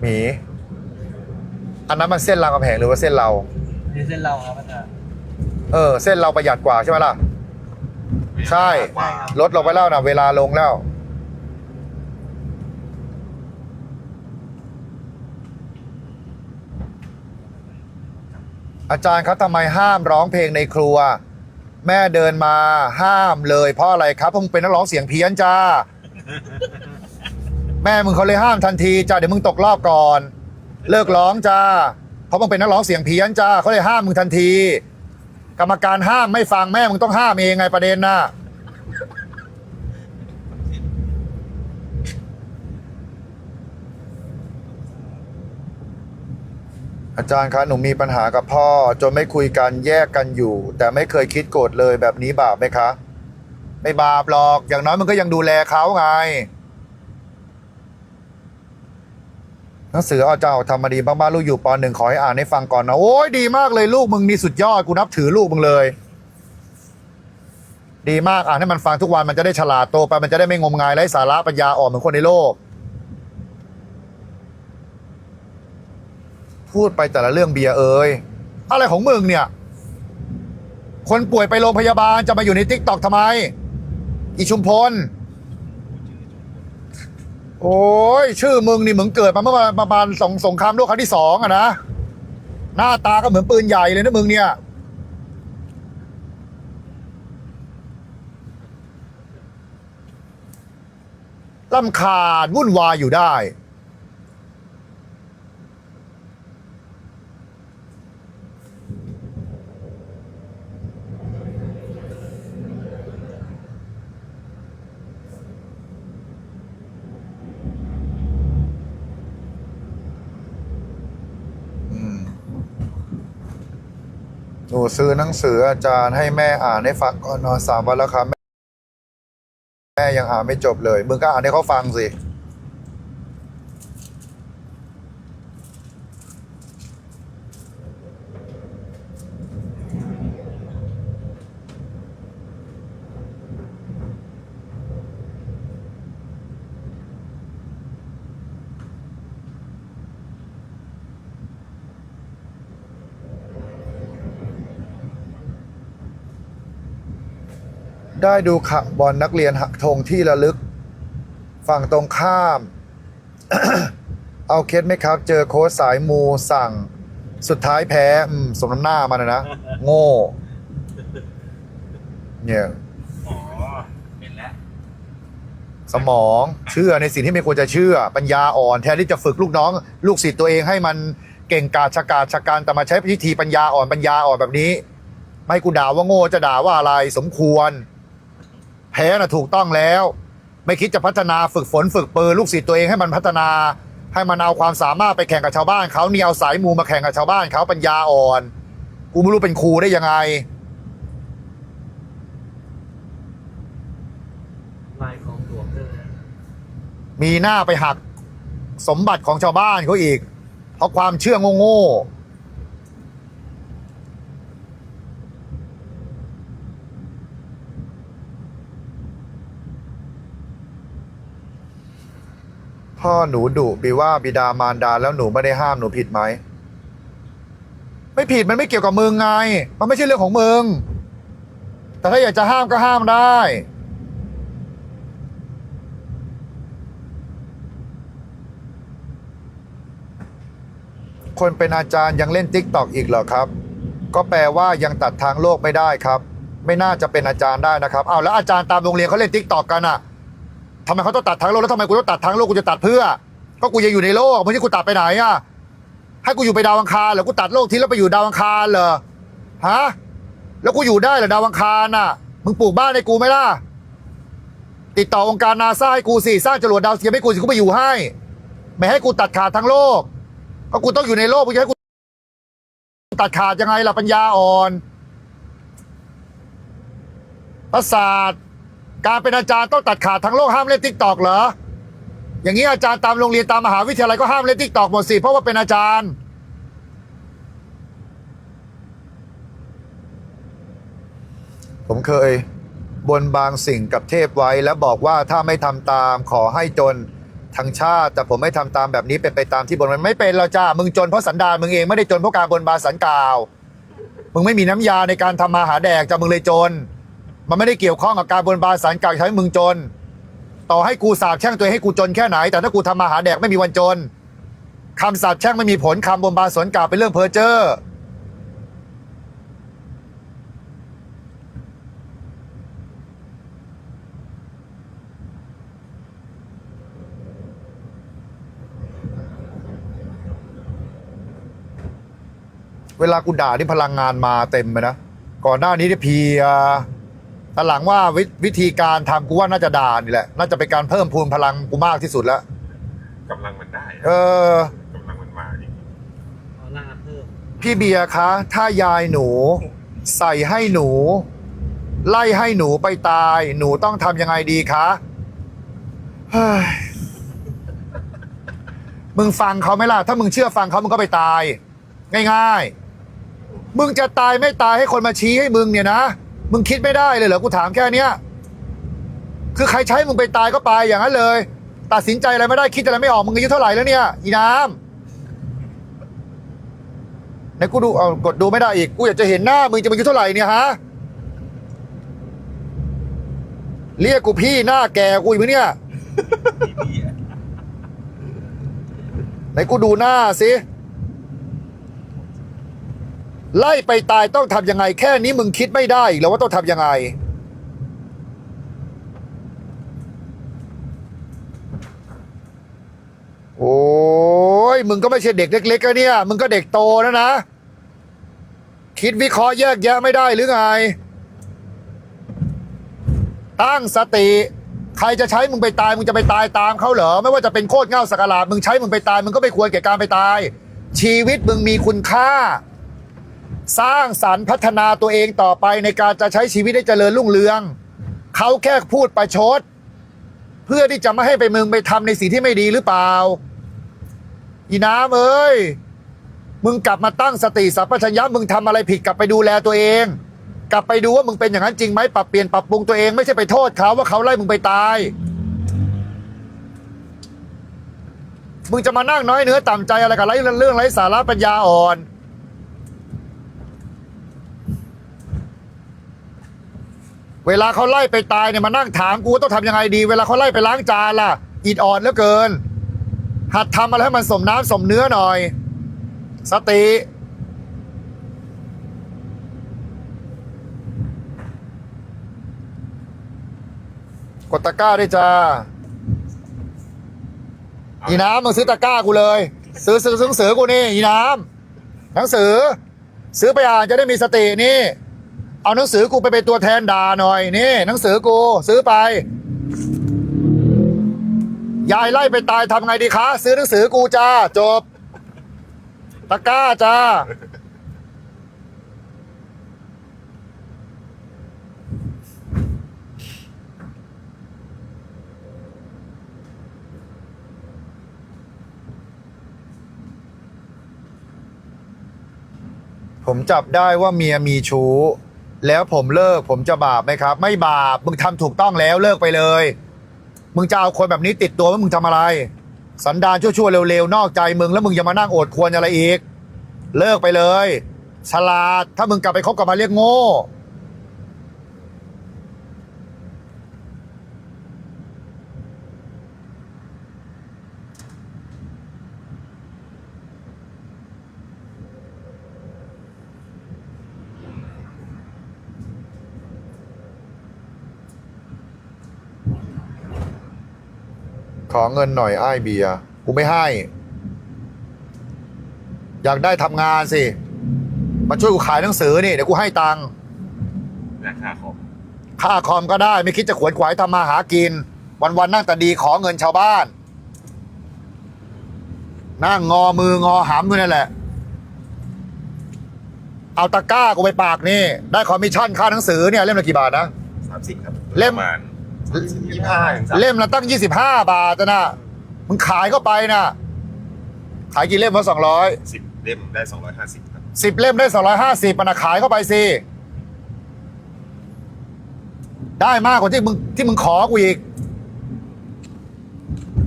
หมี อันนั้นมันเส้นรามคำแหงหรือว่าเส้นเรา นี่เส้นเราครับอาจารย์ เออ เส้นเราประหยัดกว่าใช่ไหมล่ะ ใช่ ใช่ครับ ลดลงไปแล้วนะเวลาลงแล้ว อาจารย์ครับทำไมห้ามร้องเพลงในครัว แม่เดินมาห้ามเลยเพราะอะไรครับเพราะมึงเป็นนักร้องเสียงเพี้ยนจ้า แม่มึงเขาเลยห้ามทันทีจ้าเดี๋ยวมึงตกรอบก่อน เลิกร้องจ้าเพราะมึงเป็นนักร้องเสียงเพี้ยนจ้าเขาเลยห้ามมึงทันที กรรมการห้ามไม่ฟังแม่มึงต้องห้ามเองไงประเด็นน่ะอาจารย์คะหนูมีปัญหากับพ่อ จนไม่คุยกันแยกกันอยู่ แต่ไม่เคยคิดโกรธเลยแบบนี้บาปไหมคะ ไม่บาปหรอกอย่างน้อยมันก็ยังดูแลเขาไง หนังสืออาเจ้าทำมาดีมากๆลูกอยู่ปหนึ่งขอให้อ่านให้ฟังก่อนนะโอ้ยดีมากเลยลูกมึงนี่สุดยอดกูนับถือลูกมึงเลย ดีมากอ่านให้มันฟังทุกวันมันจะได้ฉลาดโตไปมันจะได้ไม่งมงายไร้สาระปัญญาอ่อนเหมือนคนในโลก พูดไปแต่ละเรื่องเบียร์เอ้ยอะไรของมึงเนี่ย คนป่วยไปโรงพยาบาลจะมาอยู่ในทิกตอกทำไม อีชุมพล โอ้ยชื่อมึงนี่มึงเกิดมาเมื่อประมาณสองสงครามโลกครั้งที่สองอะนะหน้าตาก็เหมือนปืนใหญ่เลยนะมึงเนี่ยลำคาญวุ่นวายอยู่ได้ ห นูซื้อหนังสืออาจารย์ให้แม่อ่านให้ฟังก่อนนอนสามวันแล้วครับแม่แม่ยังอ่านไม่จบเลยมึงก็อ่านให้เขาฟังสิ ได้ดูขะบอลนักเรียนหักธงที่ระลึก ฝั่งตรงข้าม เอาเคสไหมครับ เจอโค้ชสายมูสั่ง สุดท้ายแพ้อืมสมน้ำหน้ามันนะนะโง่ เนี่ยอ๋อเห็นแล้วสมองเชื่อในสิ่งที่ไม่ควรจะเชื่อ ปัญญาอ่อน แทนที่จะฝึกลูกน้อง ลูกศิษย์ตัวเองให้มันเก่งกาจชะกาจชะการแต่มาใช้พิธีปัญญาอ่อนปัญญาอ่อนแบบนี้ ไม่ให้กูด่าว่าโง่จะด่าว่าอะไรสมควร แพ้น่ะถูกต้องแล้ว ไม่คิดจะพัฒนาฝึกฝนฝึกปืนลูกศิษย์ตัวเองให้มันพัฒนา ให้มันเอาความสามารถไปแข่งกับชาวบ้านเขานี่เอาสายมูมาแข่งกับชาวบ้านเขาปัญญาอ่อน กูไม่รู้เป็นครูได้ยังไงลายของหลวงเลยมีหน้าไปหักสมบัติของชาวบ้านเขาอีก เพราะความเชื่อโง่ๆ พ่อหนูดุบีว่าบิดามารดาแล้วหนูไม่ได้ห้ามหนูผิดไหม ไม่ผิดมันไม่เกี่ยวกับมึงไง มันไม่ใช่เรื่องของมึง แต่ถ้าอยากจะห้ามก็ห้ามได้ คนเป็นอาจารย์ยังเล่นติ๊กตอกอีกเหรอครับ ก็แปลว่ายังตัดทางโลกไม่ได้ครับ ไม่น่าจะเป็นอาจารย์ได้นะครับ เอาแล้วอาจารย์ตามโรงเรียนเขาเล่นติ๊กตอกกันอะ ทำไมเขาต้องตัดทางโลกแล้วทำไมกูต้องตัดทางโลกกูจะตัดเพื่อ ก็กูยังอยู่ในโลกไม่ใช่กูตัดไปไหนอะให้กูอยู่ไปดาวอังคารเหรอกูตัดโลกทิ้งแล้วไปอยู่ดาวอังคารเหรอฮะแล้วกูอยู่ได้เหรอดาวอังคารน่ะมึงปลูกบ้านให้กูไหมล่ะติดต่อองค์การนาซาให้กูสิสร้างจรวดดาวเทียมให้กูสิกูไปอยู่ให้ ไม่ให้กูตัดขาดทั้งโลกก็กูต้องอยู่ในโลกมึงจะให้กูตัดขาดยังไงล่ะปัญญาอ่อนประสาท การเป็นอาจารย์ต้องตัดขาดทั้งโลกห้ามเล่นทิกตอกเหรอ อย่างนี้อาจารย์ตามโรงเรียนตามมหาวิทยาลัยก็ห้ามเล่นทิกตอกหมดสิเพราะว่าเป็นอาจารย์ ผมเคยบนบางสิ่งกับเทพไว้ แล้วบอกว่าถ้าไม่ทำตามขอให้จนทางชาติ แต่ผมไม่ทำตามแบบนี้เป็นไปตามที่บนมันไม่เป็นเราจ้ามึงจนเพราะสันดานมึงเองไม่ได้จนเพราะการบนบานสันกล่าว มึงไม่มีน้ำยาในการทำมาหาแดกจ้ามึงเลยจน มันไม่ได้เกี่ยวข้องกับการบนบานสันกล่าวใช้มึงจน ต่อให้กูสาบแช่งตัวเองให้กูจนแค่ไหน แต่ถ้ากูทำมาหาแดกไม่มีวันจนคำสาบแช่งไม่มีผลคำบนบานสนกล่าวเป็นเรื่องเพ้อเจ้อเวลากูด่านี่พลังงานมาเต็มไปนะ ก่อนหน้านี้ที่เพีย แต่หลังว่าวิวิธีการทำกูว่าน่าจะด่านี่แหละ น่าจะเป็นการเพิ่มพูนพลังกูมากที่สุดแล้ว กำลังมันได้เออ กำลังมันมาจริงเอาหน้าเพิ่มพี่เบียร์คะ ถ้ายายหนู ใส่ให้หนู ไล่ให้หนูไปตาย หนูต้องทำยังไงดีคะเฮ้ยมึงฟังเขาไหมล่ะ ถ้ามึงเชื่อฟังเขามึงก็ไปตาย ง่ายๆ มึงจะตายไม่ตายให้คนมาชี้ให้มึงเนี่ยนะ มึงคิดไม่ได้เลยเหรอกูถามแค่เนี้ยคือใครใช้มึงไปตายก็ไปอย่างนั้นเลย ตัดสินใจอะไรไม่ได้คิดอะไรไม่ออกมึงอายุเท่าไหร่แล้วเนี่ยอีน้ำไหนกูดูเอากดดูไม่ได้อีกกูอยากจะเห็นหน้ามึงจะมาอายุเท่าไหร่เนี่ยฮะเรียกกูพี่หน้าแก่กูอีกไหมเนี่ยไหนกูดูหน้าสิ ไล่ไปตายต้องทำยังไง แค่นี้มึงคิดไม่ได้แล้วว่าต้องทำยังไง โอ้ยมึงก็ไม่ใช่เด็กเล็กๆก็เนี่ย มึงก็เด็กโตแล้วนะ คิดวิเคราะห์แยกแยะไม่ได้หรือไง ตั้งสติ ใครจะใช้มึงไปตาย มึงจะไปตายตามเขาเหรอ ไม่ว่าจะเป็นโคตรเง่าสกลาดมึงใช้มึงไปตาย มึงก็ไม่ควรแก่การไปตาย ชีวิตมึงมีคุณค่า สร้างสรรค์พัฒนาตัวเองต่อไปในการจะใช้ชีวิตให้เจริญรุ่งเรือง เขาแค่พูดประชด เพื่อที่จะไม่ให้ไปมึงไปทำในสิ่งที่ไม่ดีหรือเปล่า อีน้ำเอ้ย มึงกลับมาตั้งสติสัพพัญญะมึงทำอะไรผิดกลับไปดูแลตัวเอง กลับไปดูว่ามึงเป็นอย่างนั้นจริงไหมปรับเปลี่ยนปรับปรุงตัวเองไม่ใช่ไปโทษเขาว่าเขาไล่มึงไปตายมึงจะมานั่งน้อยเนื้อต่ำใจอะไรกับไรเรื่องไร้สาระปัญญาอ่อน เวลาเขาไล่ไปตายเนี่ยมานั่งถามกูต้องทำยังไงดี เวลาเขาไล่ไปล้างจานล่ะอิดออนเหลือเกิน หัดทำอะไรให้มันสมน้ำสมเนื้อหน่อย สติกดตะกร้าด้จ้าอีน้ำมึงซื้อตะกร้ากูเลย ซื้อซื้อซื้อหนังสือกูนี่อีน้ำหนังสือ ซื้อไปอ่านจะได้มีสตินี่ เอาหนังสือกูไปเป็นตัวแทนด่าหน่อยนี่หนังสือกูซื้อไป ยายไล่ไปตายทำไงดีคะ ซื้อหนังสือกูจ้าจบตะกร้าจ้าผมจับได้ว่าเมียมีชู้ แล้วผมเลิกผมจะบาปไหมครับ ไม่บาปมึงทำถูกต้องแล้วเลิกไปเลย มึงจะเอาคนแบบนี้ติดตัวว่ามึงทำอะไร สันดานชั่วๆเร็วๆนอกใจมึงแล้วมึงจะมานั่งโอดควรอะไรอีก เลิกไปเลย ฉลาดถ้ามึงกลับไปคบกับมาเรียกโง่ ขอเงินหน่อยไอ้ายเบียร์กูไม่ให้ อยากได้ทำงานสิ มาช่วยกูขายหนังสือนี่เดี๋ยวกูให้ตังค์ราคาของค่าคอมก็ได้ไม่คิดจะขวนขวายทำมาหากินวันๆนั่งแต่ดีขอเงินชาวบ้าน นั่งงอมืองอหามด้วยนั่นแหละ เอาตะกร้ากูไปปากนี่ ได้คอมมิชชั่นค่าหนังสือเนี่ยเล่มละกี่บาทนะ สามสิบครับเล่ม ประมาณ ยี่ห้าถึงสามเล่มละตั้ง 25 บาทนะมึงขายเข้าไปนะขายกี่เล่มวะสองร้อยสิบเล่มได้สองร้อยห้าสิบครับสิบเล่มได้สองร้อยห้าสิบนะขายเข้าไปสิได้มากกว่าที่มึงที่มึงขอกูอีก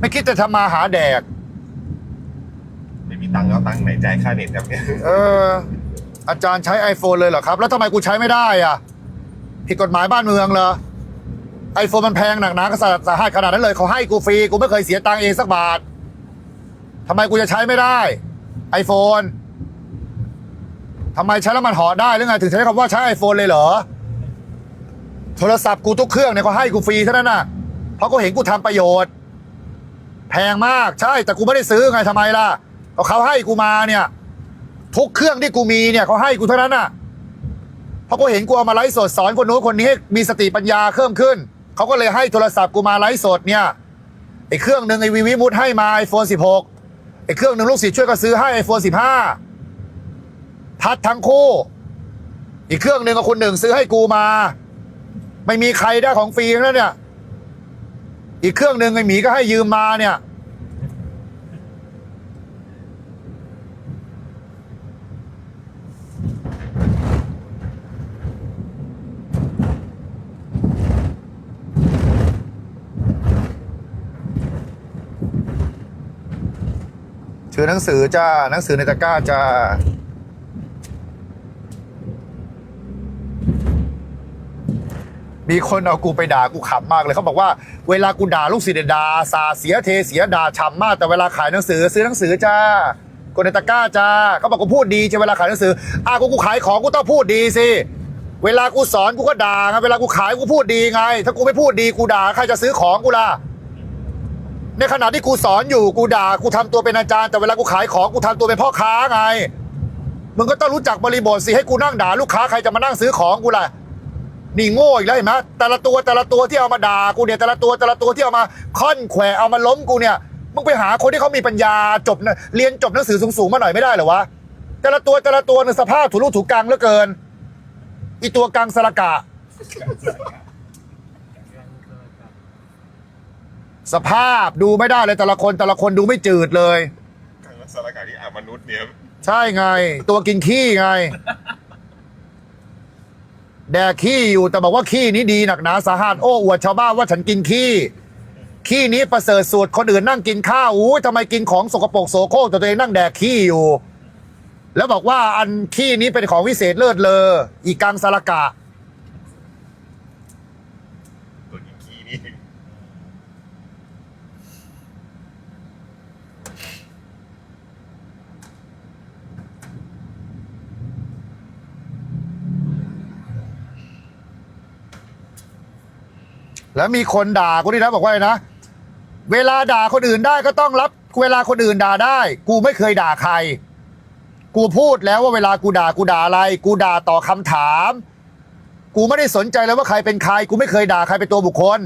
ไม่คิดจะทำมาหาแดก ไม่มีตังค์แล้วตังค์ไหนจ่ายค่าเน็ตครับเนี่ยเออ อาจารย์ใช้ iPhone เลยเหรอครับ แล้วทำไมกูใช้ไม่ได้อะ ผิดกฎหมายบ้านเมืองเหรอ ไอโฟนมันแพงหนักหนากระสาสาหัสขนาดนั้นเลยเขาให้กูฟรีกูไม่เคยเสียตังค์เองสักบาททำไมกูจะใช้ไม่ได้ไอโฟนทำไมใช้แล้วมันห่อได้หรือไงถึงใช้คำว่าใช้ iPhone เลยเหรอ โทรศัพท์กูทุกเครื่องเนี่ยเขาให้กูฟรีเท่านั้นน่ะ เพราะเขาเห็นกูทำประโยชน์ แพงมากใช่แต่กูไม่ได้ซื้อไงทำไมล่ะก็เขาให้กูมาเนี่ย ทุกเครื่องที่กูมีเนี่ยเขาให้กูเท่านั้นน่ะ เพราะเขาเห็นกูเอามาไลฟ์สดสอนคนนู้นคนนี้ให้มีสติปัญญาเพิ่มขึ้น เขาก็เลยให้โทรศัพท์กูมาไลฟ์สดเนี่ยไอ้เครื่องหนึ่งไอ้วีวีมุดให้มาไอโฟนสิบหกไอ้เครื่องหนึ่งลูกศิษย์ช่วยก็ซื้อให้ไอโฟนสิบห้าทัดทั้งคู่ อีกเครื่องหนึ่งกับคนหนึ่งซื้อให้กูมา ไม่มีใครได้ของฟรีแล้วเนี่ย อีกเครื่องหนึ่งไอ้หมีก็ให้ยืมมาเนี่ยือหนังสือจ้าหนังสือในตะกร้าจ้ามีคนเอากูไปด่ากูขำมากเลยเขาบอกว่าเวลากูด่าลูกศิษย์เสียด่าสาเสียเทเสียด่าช้ำมากแต่เวลาขายหนังสือซื้อหนังสือจ้ากดในตะกร้าจ้าเขาบอกกูพูดดีใช่เวลาขายหนังสืออะกูกูขายของกูต้องพูดดีสิเวลากูสอนกูก็ด่าไงเวลากูขายกูพูดดีไง ถ้ากูไม่พูดดีกูด่าใครจะซื้อของกูล่ะ ในขณะที่กูสอนอยู่กูด่ากูทำตัวเป็นอาจารย์แต่เวลากูขายของกูทำตัวเป็นพ่อค้าไงมึงก็ต้องรู้จักบริบทสิให้กูนั่งด่าลูกค้าใครจะมานั่งซื้อของกูล่ะนี่โง่อีกแล้วเห็นไหมแต่ละตัวแต่ละตัวที่เอามาด่ากูเนี่ยแต่ละตัวแต่ละตัวที่เอามาค่อนแขวะเอามาล้มกูเนี่ยมึงไปหาคนที่เขามีปัญญาจบเรียนจบหนังสือสูงๆมาหน่อยไม่ได้เหรอวะแต่ละตัวแต่ละตัวเนี่ยสภาพถูรูถูกกังเหลือเกินอีตัวกังสละกะ สภาพดูไม่ได้เลยแต่ละคนแต่ละคนดูไม่จืดเลยทางลักษณะการที่อ่ามนุษย์เนี่ยใช่ไง ตัวกินขี้ไง แดกขี้อยู่แต่บอกว่าขี้นี้ดีหนักหนาสาหัสโอ้อวดชาวบ้านว่าฉันกินขี้ ขี้นี้ประเสริฐสุดคนอื่นนั่งกินข้าวอู้ยทำไมกินของสกปรกโสโครกแต่ตัวเองนั่งแดกขี้อยู่ แล้วบอกว่าอันขี้นี้เป็นของวิเศษเลิศเลออีกังสารกะ ตัวกินขี้นี่ แล้วมีคนด่ากูด้วยนะบอกว่าอะไรนะ เวลาด่าคนอื่นได้ก็ต้องรับ เวลาคนอื่นด่าได้ กูไม่เคยด่าใคร กูพูดแล้วว่าเวลากูด่ากูด่าอะไร กูด่าต่อคำถาม กูไม่ได้สนใจเลยว่าใครเป็นใคร กูไม่เคยด่าใครเป็นตัวบุคคล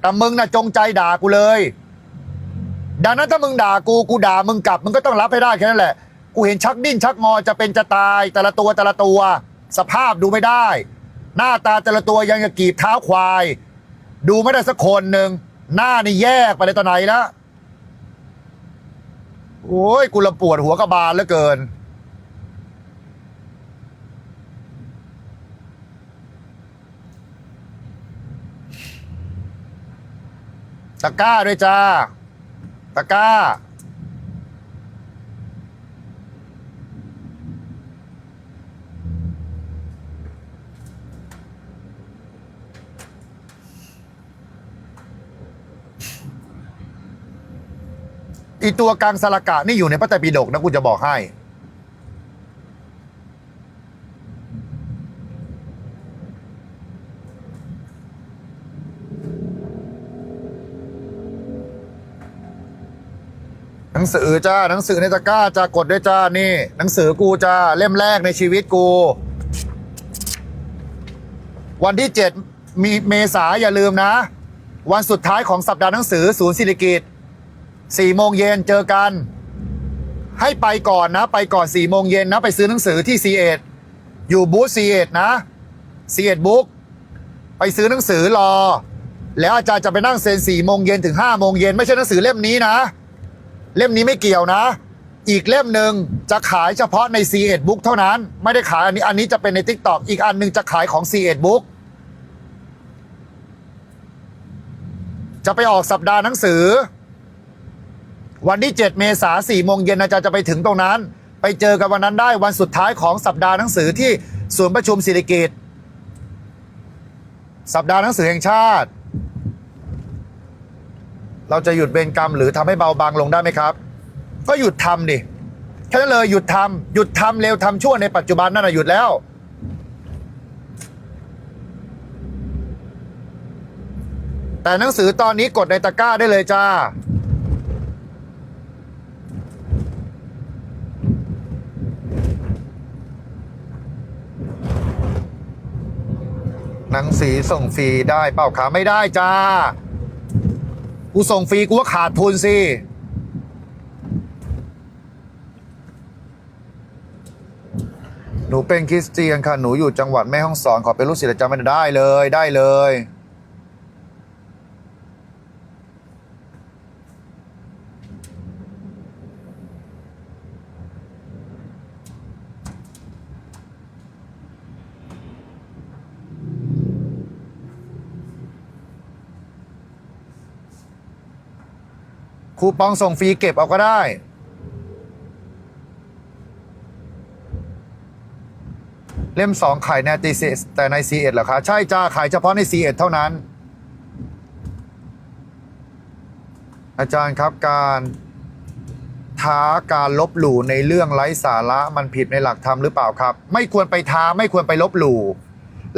แต่มึงน่ะจงใจด่ากูเลย ดังนั้นถ้ามึงด่ากูกูด่ามึงกลับ มึงก็ต้องรับให้ได้แค่นั้นแหละ กูเห็นชักดิ้นชักงอจะเป็นจะตาย แต่ละตัวแต่ละตัว สภาพดูไม่ได้ หน้าตาแต่ละตัวยังจะกีบเท้าควาย ดูไม่ได้สักคนหนึ่งหน้านี่แยกไปเลยตอนไหนแล้วโอ้ยกูละปวดหัวกระบาลเหลือเกิน ตะกร้าด้วยจ้า ตะกร้า อีตัวกังสลากะนี่อยู่ในพระไตรปิฎกนะกูจะบอกให้ หนังสือจ้า หนังสือในตะกร้าจ้ากดด้วยจ้านี่ หนังสือกูจ้าเล่มแรกในชีวิตกู วันที่7มีเมษาอย่าลืมนะ วันสุดท้ายของสัปดาห์หนังสือศูนย์ศิริกิต สี่โมงเย็นเจอกัน ให้ไปก่อนนะ ไปก่อนสี่โมงเย็นนะ ไปซื้อหนังสือที่ c ีเอ็ดอยู่บูธ c ีเอ็ดนะ c ีเอ็ดบุ๊กไปซื้อหนังสือรอ แล้วอาจารย์จะไปนั่งเซ็นสี่โมงเย็นถึงห้าโมงเย็นไม่ใช่หนังสือเล่มนี้นะ เล่มนี้ไม่เกี่ยวนะ อีกเล่มหนึ่งจะขายเฉพาะใน c ีเอ็ดบุ๊กเท่านั้น ไม่ได้ขายอันนี้อันนี้จะเป็นใน t ิ k t o k อีกอันหนึ่งจะขายของ c ีเอ็ดบุ๊กจะไปออกสัปดาห์หนังสือ วันที่ 7 เมษาสี่โมงเย็นอาจารย์จะไปถึงตรงนั้น ไปเจอกันวันนั้นได้วันสุดท้ายของสัปดาห์หนังสือที่ศูนย์ประชุมศิริกิตสัปดาห์หนังสือแห่งชาติ เราจะหยุดเวรกรรมหรือทำให้เบาบางลงได้ไหมครับ ก็หยุดทำดิแค่นั้นเลยหยุดทำหยุดทำเร็วทำชั่วในปัจจุบันนั่นนะหยุดแล้วแต่หนังสือตอนนี้กดในตะกร้าได้เลยจ้า หนังสีส่งฟรีได้เปล่าคะไม่ได้จ้า กูส่งฟรีกูว่าขาดทุนสิ หนูเป็นคริสเตียนค่ะ หนูอยู่จังหวัดแม่ฮ่องสอนขอเป็นลูกศิษย์อาจารย์ไม่ได้เลยได้เลย คูปองส่งฟรีเก็บเอาก็ได้ เล่มสองขายในตีแต่ใน C1 เหรอคะใช่จ้าขายเฉพาะใน C1 เท่านั้น อาจารย์ครับการท้าการลบหลู่ในเรื่องไร้สาระมันผิดในหลักธรรมหรือเปล่าครับ ไม่ควรไปท้าไม่ควรไปลบหลู่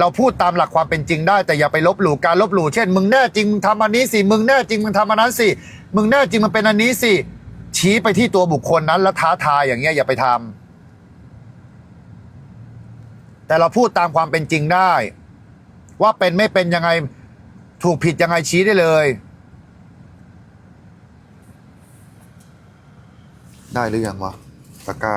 เราพูดตามหลักความเป็นจริงได้แต่อย่าไปลบหลู่การลบหลู่เช่น มึงแน่จริงมึงทำอันนี้สิมึงแน่จริงมึงทำอันนั้นสิ มึงแน่จริงมันเป็นอันนี้สิ ชี้ไปที่ตัวบุคคลนั้นแล้วท้าทายอย่างเงี้ยอย่าไปทำแต่เราพูดตามความเป็นจริงได้ ว่าเป็นไม่เป็นยังไงถูกผิดยังไงชี้ได้เลย ได้หรือยังวะตะกร้า